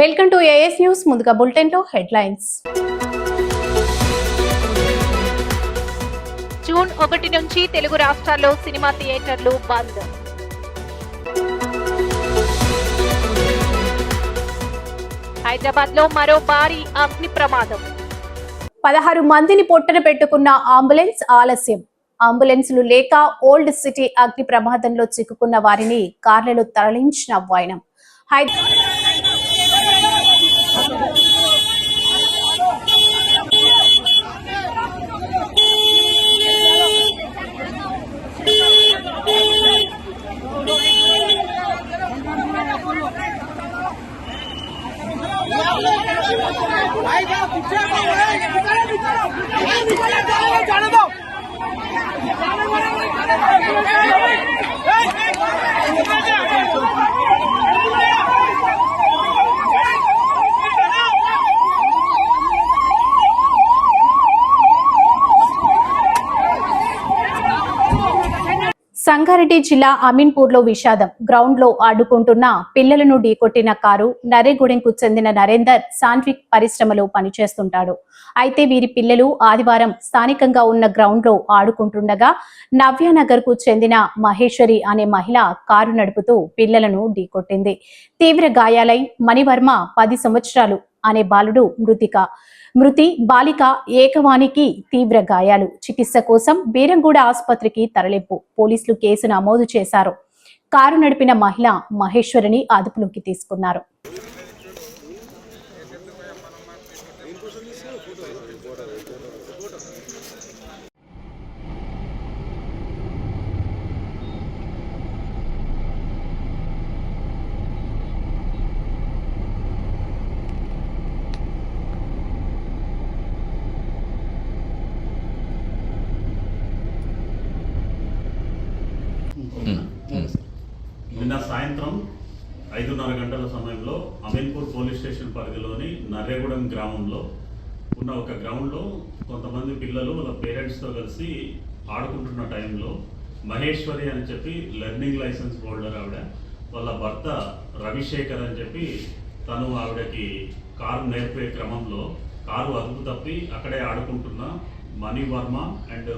Welcome to as news ముందుగా బులెటిన్లో headlines June ఒకటి నుంచి తెలుగు రాష్ట్రాల్లో సినిమా థియేటర్లు బంద్. హైదరాబాద్లో మరో భారీ అగ్ని ప్రమాదం. పదహారు మందిని పొట్టన పెట్టుకున్న అంబులెన్స్ ఆలస్యం. అంబులెన్సులు లేక ఓల్డ్ సిటీ అగ్ని ప్రమాదంలో చిక్కుకున్న వారిని కార్లలో తరలించిన వైనం. Hyderabad ¡Ahí va! ¡Ahí va! ¡Ahí va! Sangareddy జిల్లా అమీన్పూర్లో విషాదం. గ్రౌండ్లో ఆడుకుంటున్న పిల్లలను ఢీకొట్టిన కారు నరేగూడెంకు చెందిన నరేందర్ సాంట్విక్ పరిశ్రమలో పనిచేస్తుంటాడు. అయితే వీరి పిల్లలు ఆదివారం స్థానికంగా ఉన్న గ్రౌండ్లో ఆడుకుంటుండగా నవ్యానగర్కు చెందిన మహేశ్వరి అనే మహిళ కారు నడుపుతూ పిల్లలను ఢీకొట్టింది. తీవ్ర గాయాలై మణివర్మ పది సంవత్సరాలు అనే బాలుడు మృతిక. మృతి బాలిక ఏకవానికి తీవ్ర గాయాలు. చికిత్స కోసం బీరంగూడ ఆసుపత్రికి తరలింపు. పోలీసులు కేసు నమోదు చేశారు. కారు నడిపిన మహిళ మహేశ్వరిని అదుపులోకి తీసుకున్నారు. ఐదున్నర గంటల సమయంలో అమీన్పూర్ పోలీస్ స్టేషన్ పరిధిలోని నర్రేగూడెం గ్రామంలో ఉన్న ఒక గ్రౌండ్లో కొంతమంది పిల్లలు వాళ్ళ పేరెంట్స్తో కలిసి ఆడుకుంటున్న టైంలో మహేశ్వరి అని చెప్పి లెర్నింగ్ లైసెన్స్ హోల్డర్ ఆవిడ వాళ్ళ భర్త రవిశేఖర్ అని చెప్పి తను ఆవిడకి కారు నేర్పే క్రమంలో కారు అదుపు తప్పి అక్కడే ఆడుకుంటున్న మణివర్మ అండ్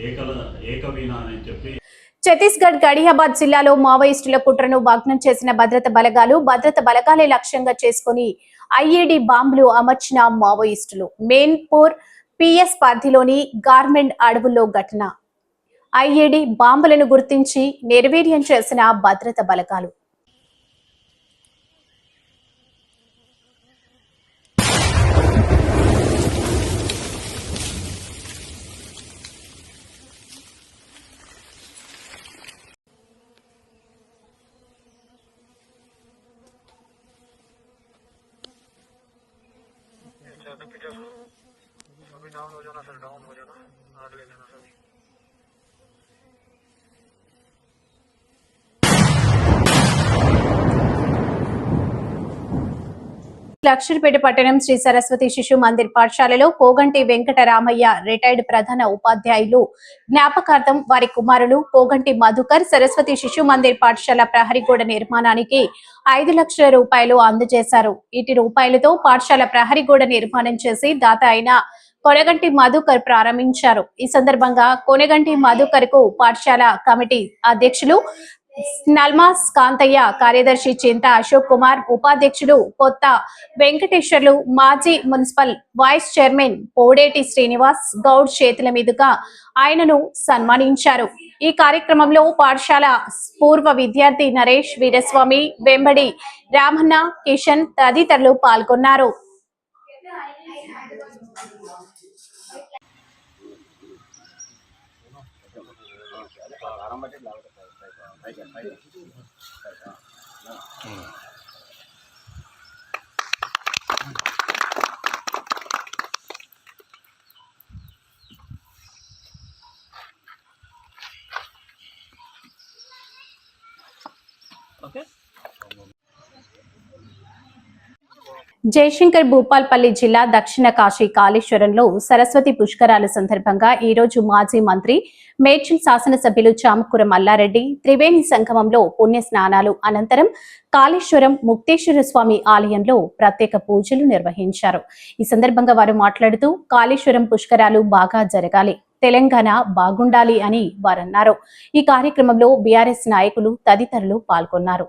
ఏకల ఏకవీణ అని చెప్పి ఛత్తీస్గఢ్ గడియాబాద్ జిల్లాలో మావోయిస్టుల కుట్రను భగ్నం చేసిన భద్రత బలగాలు భద్రత బలగాలే లక్ష్యంగా చేసుకుని ఐఈడి బాంబులు అమర్చిన మావోయిస్టులు. మెయిన్పూర్ పిఎస్ పరిధిలోని గార్మెంట్ అడవుల్లో ఘటన. ఐఈడి బాంబులను గుర్తించి నిర్వీర్యం చేసిన భద్రత బలగాలు. अभी डाउन हो जाना सर डाउन हो जाना आग ले लेना सर లక్షర్పేట పట్టణం శ్రీ సరస్వతి శిశు మందిర్ పాఠశాలలో కోగంటి వెంకటరామయ్య రిటైర్డ్ ప్రధాన ఉపాధ్యాయులు. జ్ఞాపకార్థం వారి కుమారులు కోగంటి మధుకర్ సరస్వతి శిశు మందిర్ పాఠశాల ప్రహరీ గోడ నిర్మాణానికి ఐదు లక్షల రూపాయలు అందజేశారు. ఇటు రూపాయలతో పాఠశాల ప్రహరీ నిర్మాణం చేసి దాత అయిన కొనగంటి మధుకర్ ప్రారంభించారు. ఈ సందర్భంగా కొనగంటి మధుకర్కు పాఠశాల కమిటీ అధ్యక్షులు నల్మాస్ కాంతయ్య కార్యదర్శి చింత అశోక్ కుమార్ ఉపాధ్యక్షుడు కొత్త వెంకటేశ్వర్లు మాజీ municipal vice chairman Podeti Srinivas Goud చేతుల మీదుగా ఆయనను సన్మానించారు. ఈ కార్యక్రమంలో పాఠశాల పూర్వ విద్యార్థి నరేష్ వీరస్వామి వెంబడి రామన్న కిషన్ తదితరులు పాల్గొన్నారు. ఆరంభ Okay. జయశంకర్ భూపాల్పల్లి జిల్లా దక్షిణ కాశీ కాళేశ్వరంలో సరస్వతి పుష్కరాల సందర్భంగా ఈ రోజు మాజీ మంత్రి మేడ్చల్ శాసనసభ్యులు చామకూర మల్లారెడ్డి త్రివేణి సంగమంలో పుణ్య స్నానాలు అనంతరం కాళేశ్వరం ముక్తేశ్వర స్వామి ఆలయంలో ప్రత్యేక పూజలు నిర్వహించారు. ఈ సందర్భంగా వారు మాట్లాడుతూ కాళేశ్వరం పుష్కరాలు బాగా జరగాలి తెలంగాణ బాగుండాలి అని వారన్నారు. ఈ కార్యక్రమంలో బీఆర్ఎస్ నాయకులు తదితరులు పాల్గొన్నారు.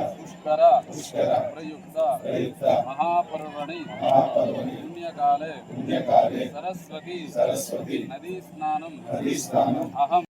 పుష్కర ప్రయుక్త. మహాపర్వణి. పుణ్యకాలే. సరస్వతి. నదీ స్నానం. అహం.